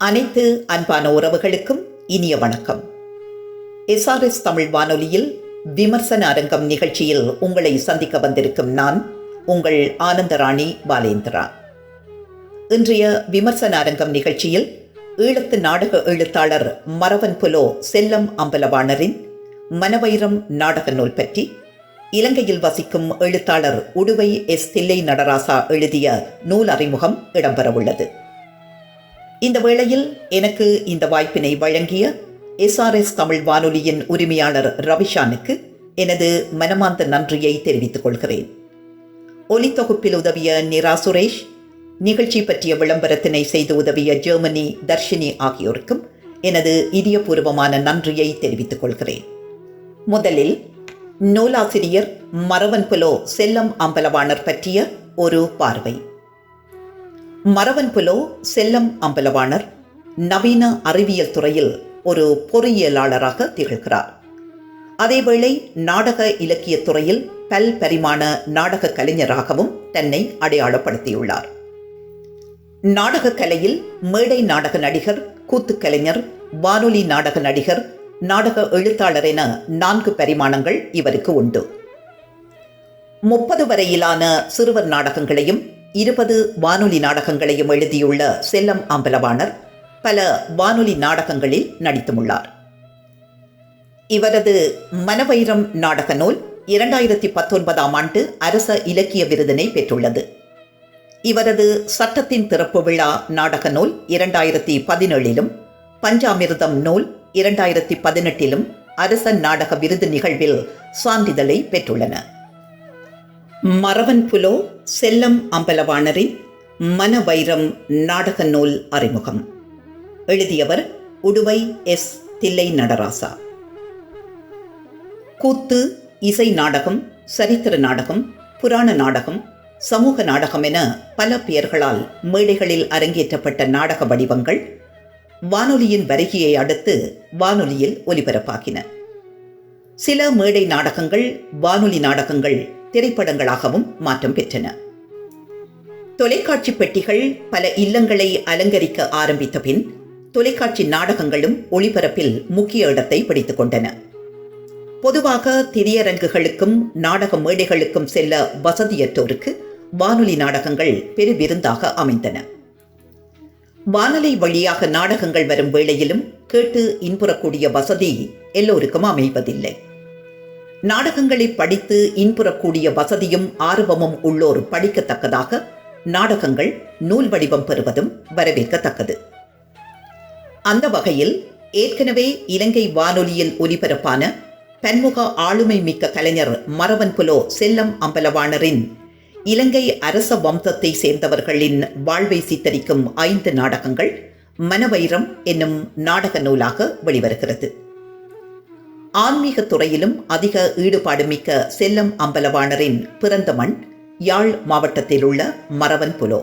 அனைத்து அன்பான உறவுகளுக்கும் இனிய வணக்கம். எஸ்ஆர்எஸ் தமிழ் வானொலியில் விமர்சன அரங்கம் நிகழ்ச்சியில் உங்களை சந்திக்க வந்திருக்கும் நான் உங்கள் ஆனந்தராணி பாலேந்திரா. இன்றைய விமர்சன அரங்கம் நிகழ்ச்சியில் ஈழத்து நாடக எழுத்தாளர் மரவன் புலோ செல்லம் அம்பலவாணரின் மனவைரம் நாடக நூல் பற்றி இலங்கையில் வசிக்கும் எழுத்தாளர் உடுவை எஸ் தில்லை நடராசா எழுதிய நூல் அறிமுகம் இடம்பெறவுள்ளது. இந்த வேளையில் எனக்கு இந்த வாய்ப்பினை வழங்கிய எஸ்ஆர்எஸ் தமிழ் வானொலியின் உரிமையாளர் ரவிஷானுக்கு எனது மனமார்ந்த நன்றியை தெரிவித்துக் கொள்கிறேன். ஒலித்தொகுப்பில் உதவிய நிரா சுரேஷ் நிகழ்ச்சி பற்றிய விளம்பரத்தினை செய்து உதவிய ஜெர்மனி தர்ஷினி ஆகியோருக்கும் எனது இதயபூர்வமான நன்றியை தெரிவித்துக் கொள்கிறேன். முதலில் நூலாசிரியர் மரவன்புலோ செல்லம் அம்பலவாணர் பற்றிய ஒரு பார்வை. மரவன் புலோ செல்லம் அம்பலவாணர் நவீன அறிவியல் துறையில் ஒரு பொறியியலாளராக திகழ்கிறார். அதேவேளை நாடக இலக்கியத் துறையில் பல் பரிமாண நாடக கலைஞராகவும் தன்னை அடையாளப்படுத்தியுள்ளார். நாடக கலையில் மேடை நாடக நடிகர் கூத்துக்கலைஞர் வானொலி நாடக நடிகர் நாடக எழுத்தாளர் என நான்கு பரிமாணங்கள் இவருக்கு உண்டு. முப்பது வரையிலான சிறுவர் நாடகங்களையும் இருபது வானொலி நாடகங்களையும் எழுதியுள்ள செல்லம் அம்பலவாணர் பல வானொலி நாடகங்களில் நடித்துள்ளார். இவரது மனவைரம் நாடக நூல் இரண்டாயிரத்தி பத்தொன்பதாம் ஆண்டு அரச இலக்கிய விருதினை பெற்றுள்ளது. இவரது சட்டத்தின் திறப்பு விழா நாடக நூல் இரண்டாயிரத்தி பதினேழிலும் பஞ்சாமிர்தம் நூல் இரண்டாயிரத்தி பதினெட்டிலும் அரச நாடக விருது நிகழ்வில் சான்றிதழை பெற்றுள்ளன. மரவன் புலோ செல்லம் அம்பலவாணரின் மனவைரம் நாடக நூல் அறிமுகம். எழுதியவர் உடுவை எஸ். தில்லை நடராசா. கூத்து இசை நாடகம் சரித்திர நாடகம் புராண நாடகம் சமூக நாடகம் என பல பெயர்களால் மேடைகளில் அரங்கேற்றப்பட்ட நாடக வடிவங்கள் வானொலியின் வருகையை அடுத்து வானொலியில் ஒலிபரப்பாகின. சில மேடை நாடகங்கள் வானொலி நாடகங்கள் திரைப்படங்களாகவும் மாற்றம் பெற்றன. தொலைக்காட்சி பெட்டிகள் பல இல்லங்களை அலங்கரிக்க ஆரம்பித்த பின் தொலைக்காட்சி நாடகங்களும் ஒளிபரப்பில் முக்கிய இடத்தை பிடித்துக் கொண்டன. பொதுவாக திரையரங்குகளுக்கும் நாடக மேடைகளுக்கும் செல்ல வசதியற்றோருக்கு வானொலி நாடகங்கள் பெருவிருந்தாக அமைந்தன. வானொலி வழியாக நாடகங்கள் வரும் வேளையிலும் கேட்டு இன்புறக்கூடிய வசதி எல்லோருக்கும் அமைவதில்லை. நாடகங்களை படித்து இன்புறக்கூடிய வசதியும் ஆர்வமும் உள்ளோர் படிக்கத்தக்கதாக நாடகங்கள் நூல் வடிவம் பெறுவதும் வரவேற்கத்தக்கது. அந்த வகையில் ஏற்கனவே இலங்கை வானொலியில் ஒலிபரப்பான பன்முக ஆளுமை மிக்க கலைஞர் மரவன் புலோ செல்லம் அம்பலவாணரின் இலங்கை அரச வம்சத்தை சேர்ந்தவர்களின் வாழ்வை சித்தரிக்கும் ஐந்து நாடகங்கள் மனவைரம் என்னும் நாடக நூலாக வெளிவருகிறது. ஆன்மீக துறையிலும் அதிக ஈடுபாடு மிக்க செல்லம் அம்பலவாணரின் பிறந்த மண் யாழ் மாவட்டத்தில் உள்ள மரவன் புலோ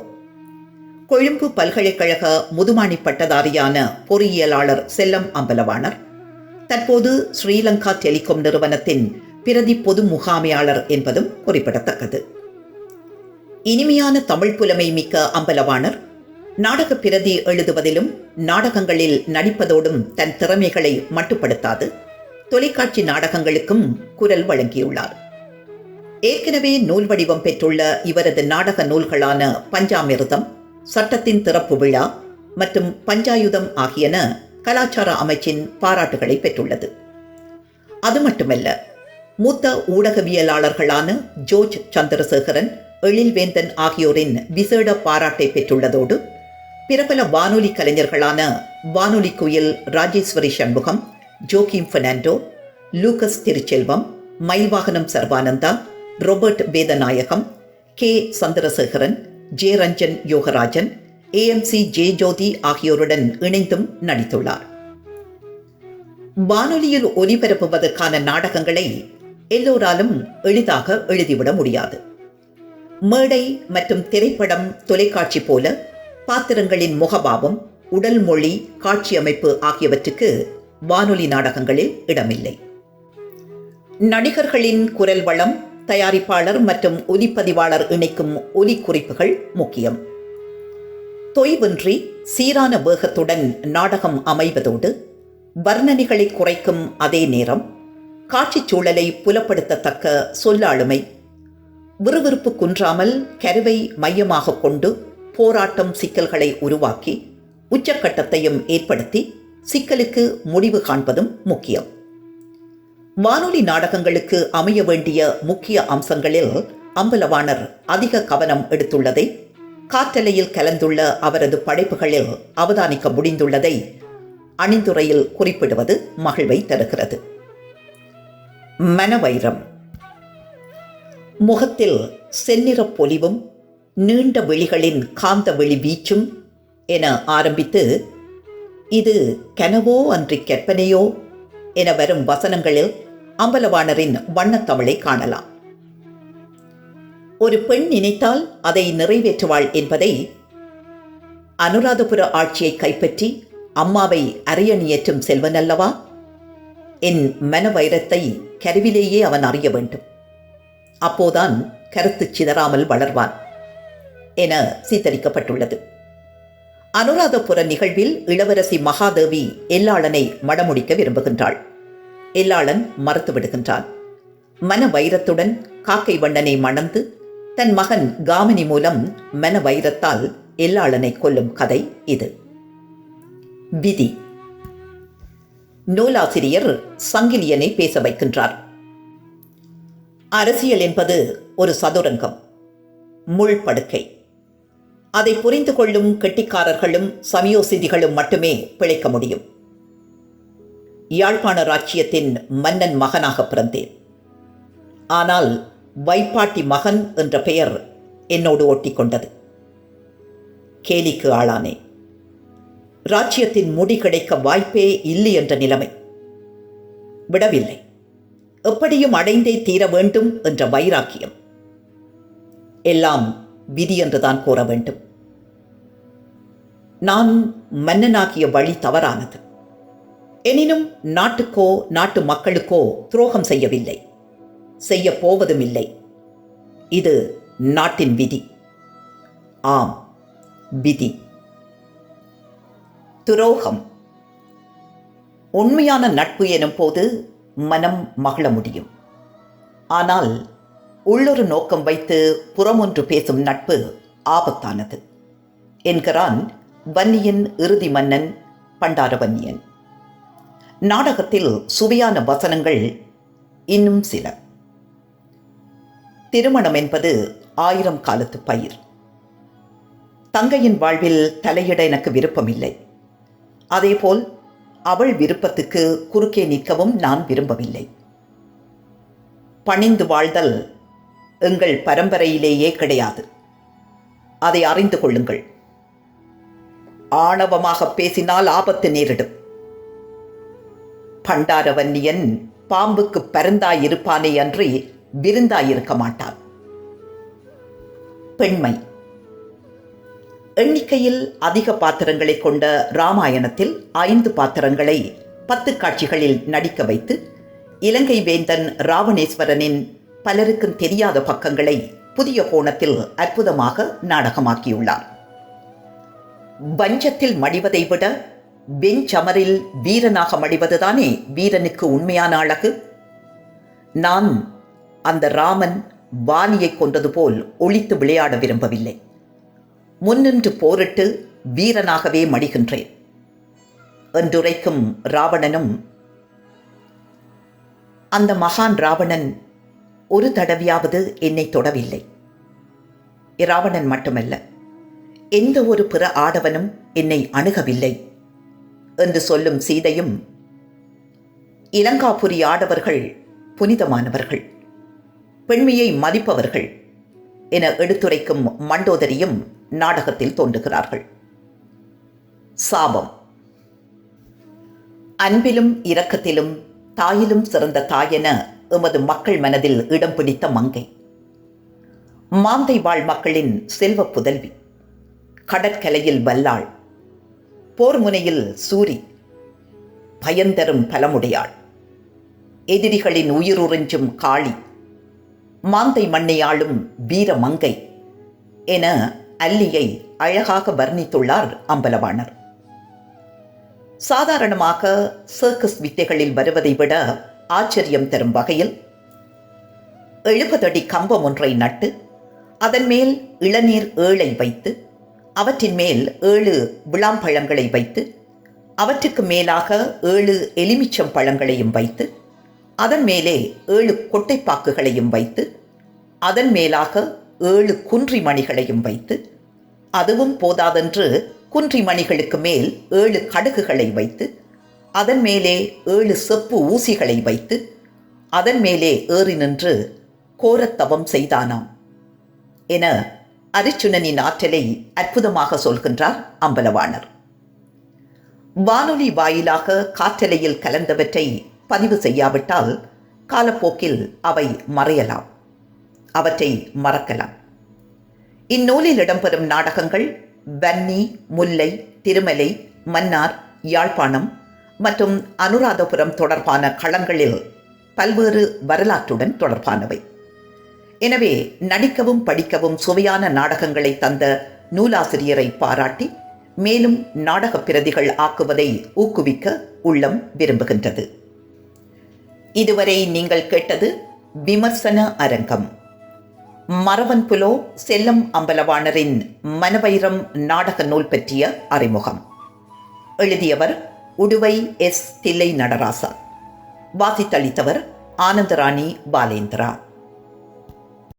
கொழும்பு பல்கலைக்கழக முதுமானி பட்டதாரியான பொறியியலாளர் செல்லம் அம்பலவாணர் தற்போது ஸ்ரீலங்கா டெலிகாம் நிறுவனத்தின் பிரதி பொது முகாமையாளர் என்பதும் குறிப்பிடத்தக்கது. இனிமையான தமிழ் புலமை மிக்க அம்பலவாணர் நாடக பிரதி எழுதுவதிலும் நாடகங்களில் நடிப்பதோடும் தன் திறமைகளை மட்டுப்படுத்தாது தொலைக்காட்சி நாடகங்களுக்கும் குரல் வழங்கியுள்ளார். ஏற்கனவே நூல் வடிவம் பெற்றுள்ள இவரது நாடக நூல்களான பஞ்சாமிர்தம் சட்டத்தின் திறப்பு விழா மற்றும் பஞ்சாயுதம் ஆகியன கலாச்சார அமைச்சின் பாராட்டுகளை பெற்றுள்ளது. அது மட்டுமல்ல மூத்த ஊடகவியலாளர்களான ஜோர்ஜ் சந்திரசேகரன் எழில்வேந்தன் ஆகியோரின் விசேட பாராட்டை பெற்றுள்ளதோடு பிரபல வானொலி கலைஞர்களான வானொலி குயில் Rajeswari Shanmugam Joachim Fernando Lucas Thiruchelvam Mayilvaganam Sarvananda Robert Vedanayagam K. Chandrasekaran J Ranjan Yogarajan AMC J Jothi ஆகியோருடன் இணைந்தும் நடித்துள்ளார். வானொலியில் ஒலிபரப்புவதற்கான நாடகங்களை எல்லோராலும் எளிதாக எழுதிவிட முடியாது. மேடை மற்றும் திரைப்படம் தொலைக்காட்சி போல பாத்திரங்களின் முகபாவம் உடல் மொழி காட்சி அமைப்பு ஆகியவற்றுக்கு வானொலி நாடகங்களில் இடமில்லை. நடிகர்களின் குரல் வளம் தயாரிப்பாளர் மற்றும் ஒலிப்பதிவாளர் இணைக்கும் ஒலி குறிப்புகள் முக்கியம். தொய்வின்றி சீரான வேகத்துடன் நாடகம் அமைவதோடு வர்ணனைகளை குறைக்கும் அதே நேரம் காட்சிச் சூழலை புலப்படுத்தத்தக்க சொல்லாளுமை விறுவிறுப்பு குன்றாமல் கருவை மையமாக கொண்டு போராட்டம் சிக்கல்களை உருவாக்கி உச்சக்கட்டத்தையும் ஏற்படுத்தி சிக்கலுக்கு முடிவு காண்பதும் முக்கியம். வானொலி நாடகங்களுக்கு அமைய வேண்டிய முக்கிய அம்சங்களில் அம்பலவாணர் அதிக கவனம் எடுத்துள்ளதை காற்றலையில் கலந்துள்ள அவரது படைப்புகளில் அவதானிக்க முடிந்துள்ளதை அணிந்துரையில் குறிப்பிடுவது மகிழ்வை தருகிறது. மனவைரம். முகத்தில் செந்நிற பொலிவும் நீண்ட விழிகளின் காந்த வெளி வீச்சும் என ஆரம்பித்து இது கனவோ அன்றி கற்பனையோ? என வரும் வசனங்களில் அம்பலவாணரின் வண்ணத்தமிழை காணலாம். ஒரு பெண் நினைத்தால் அதை நிறைவேற்றுவாள் என்பதை அனுராதபுர ஆட்சியை கைப்பற்றி அம்மாவை அரியணியேற்றும் செல்வன் அல்லவா? என் மன வைரத்தை கருவிலேயே அவன் அறிய வேண்டும். அப்போதான் கருத்து சிதறாமல் வளர்வான் என சித்தரிக்கப்பட்டுள்ளது. அனுராதபுர நிகழ்வில் இளவரசி மகாதேவி எல்லாளனை மடமுடிக்க விரும்புகின்றாள். எல்லாளன் மறுத்துவிடுகின்றான். மன வைரத்துடன் காக்கை வண்ணனை மணந்து தன் மகன் காமினி மூலம் மன வைரத்தால் எல்லாளனை கொல்லும் கதை இது. விதி. நூலாசிரியர் சங்கிலியனை பேச வைக்கின்றார். அரசியல் என்பது ஒரு சதுரங்கம் முள் படுக்கை. அதை புரிந்து கொள்ளும் கெட்டிக்காரர்களும் சமயோசிதிகளும் மட்டுமே பிழைக்க முடியும். யாழ்ப்பாண ராச்சியத்தின் மன்னன் மகனாக பிறந்தேன். ஆனால் வைப்பாட்டி மகன் என்ற பெயர் என்னோடு ஒட்டிக்கொண்டது. கேலிக்கு ஆளானேன் ராச்சியத்தின் முடி கிடைக்க வாய்ப்பே இல்லை என்ற நிலைமை. விடவில்லை. எப்படியும் அடைந்தே தீர வேண்டும் என்ற வைராக்கியம். எல்லாம் விதி என்றுதான் கூற வேண்டும். நான் மன்னனாகிய வழி தவறானது. எனினும் நாட்டுக்கோ நாட்டு மக்களுக்கோ துரோகம் செய்யவில்லை. செய்ய போவதும் இல்லை இது நாட்டின் விதி. ஆம் விதி. துரோகம். உண்மையான நட்பு எனும் போது மனம் மகிழ முடியும். ஆனால் உள்ளொரு நோக்கம் வைத்து புறமொன்று பேசும் நட்பு ஆபத்தானது. என்கிறான் வன்னியின் இறுதி மன்னன் பண்டாரவன்னியன். நாடகத்தில் சுவையான வசனங்கள் இன்னும் சில. திருமணம் என்பது ஆயிரம் காலத்து பயிர். தங்கையின் வாழ்வில் தலையிட எனக்கு விருப்பமில்லை. அதேபோல் அவள் விருப்பத்துக்கு குறுக்கே நிற்கவும் நான் விரும்பவில்லை. பணிந்து வாழ்தல் எங்கள் பரம்பரையிலேயே கிடையாது. அதை அறிந்து கொள்ளுங்கள். ஆணவமாக பேசினால் ஆபத்து நேரிடும். பண்டாரவன்னியன் பாம்புக்கு பருந்தாயிருப்பானே அன்றி விருந்தாயிருக்க மாட்டான். பெண்மை. எண்ணிக்கையில் அதிக பாத்திரங்களை கொண்ட ராமாயணத்தில் ஐந்து பாத்திரங்களை பத்து காட்சிகளில் நடிக்க வைத்து இலங்கை வேந்தன் ராவணேஸ்வரனின் பலருக்கும் தெரியாத பக்கங்களை புதிய கோணத்தில் அற்புதமாக நாடகமாக்கியுள்ளார். வஞ்சத்தில் மடிவதை விட வெஞ்சமரில் வீரனாக மடிவதுதானே வீரனுக்கு உண்மையான அழகு? நான் அந்த ராமன் வாணியை கொன்றது போல் ஒழித்து விளையாட விரும்பவில்லை. முன்னின்று போரிட்டு வீரனாகவே மடிகின்றேன். என்றுரைக்கும் ராவணனும் அந்த மகான் ராவணன் ஒரு தடவையாவது என்னை தொடவில்லை. ராவணன் மட்டுமல்ல எந்த ஒரு பிற ஆடவனும் என்னை அணுகவில்லை. என்று சொல்லும் சீதையும் இலங்காபுரி ஆடவர்கள் புனிதமானவர்கள் பெண்மையை மதிப்பவர்கள் என எடுத்துரைக்கும் மண்டோதரியும் நாடகத்தில் தோன்றுகிறார்கள். சாபம். அன்பிலும் இரக்கத்திலும் தாயிலும் சிறந்த தாயென எமது மக்கள் மனதில் இடம் பிடித்த மங்கை. மாந்தை வாழ் மக்களின் செல்வ புதல்வி. கடற்கலையில் வல்லாள். போர் முனையில் சூரி பயந்தரும் பலமுடையாள். எதிரிகளின் உயிருறிஞ்சும் காளி. மாந்தை மண்ணையாளும் வீர மங்கை என அல்லியை அழகாக வர்ணித்துள்ளார் அம்பலவாணர். சாதாரணமாக சர்க்கஸ் வித்தைகளில் வருவதை விட ஆச்சரியம் தரும் வகையில் எழுபதடி கம்பம் ஒன்றை நட்டு அதன் மேல் இளநீர் ஏழை வைத்து அவற்றின் மேல் ஏழு விளாம்பழங்களை வைத்து அவற்றுக்கு மேலாக ஏழு எலுமிச்சம் பழங்களையும் வைத்து அதன் மேலே ஏழு கொட்டைப்பாக்குகளையும் வைத்து அதன் மேலாக ஏழு குன்றி மணிகளையும் வைத்து அதுவும் போதாதென்று குன்றி மணிகளுக்கு மேல் ஏழு கடுகுகளை வைத்து அதன் மேலே ஏழு செப்பு ஊசிகளை வைத்து அதன் மேலே ஏறி நின்று கோரத்தவம் செய்தானாம். என அரிச்சுனனின் ஆற்றலை அற்புதமாக சொல்கின்றார் அம்பலவாணர். வானொலி வாயிலாக காற்றலையில் கலந்தவற்றை பதிவு செய்யாவிட்டால் காலப்போக்கில் அவை மறையலாம். அவற்றை மறக்கலாம். இந்நூலில் இடம்பெறும் நாடகங்கள் வன்னி முல்லை திருமலை மன்னார் யாழ்ப்பாணம் மற்றும் அனுராதபுரம் தொடர்பான களங்களில் பல்வேறு வரலாற்றுடன் தொடர்பானவை. எனவே நடிக்கவும் படிக்கவும் சுவையான நாடகங்களை தந்த நூலாசிரியரை பாராட்டி மேலும் நாடகப் பிரதிகள் ஆக்குவதை ஊக்குவிக்க உள்ளம் விரும்புகின்றது. இதுவரை நீங்கள் கேட்டது விமர்சன அரங்கம். மரவன் புலோ செல்லம் அம்பலவாணரின் மனவைரம் நாடக நூல் பற்றிய அறிமுகம். எழுதியவர் உடுவை எஸ். தில்லை நடராசா. வாசித்தளித்தவர் ஆனந்தராணி பாலேந்திரா.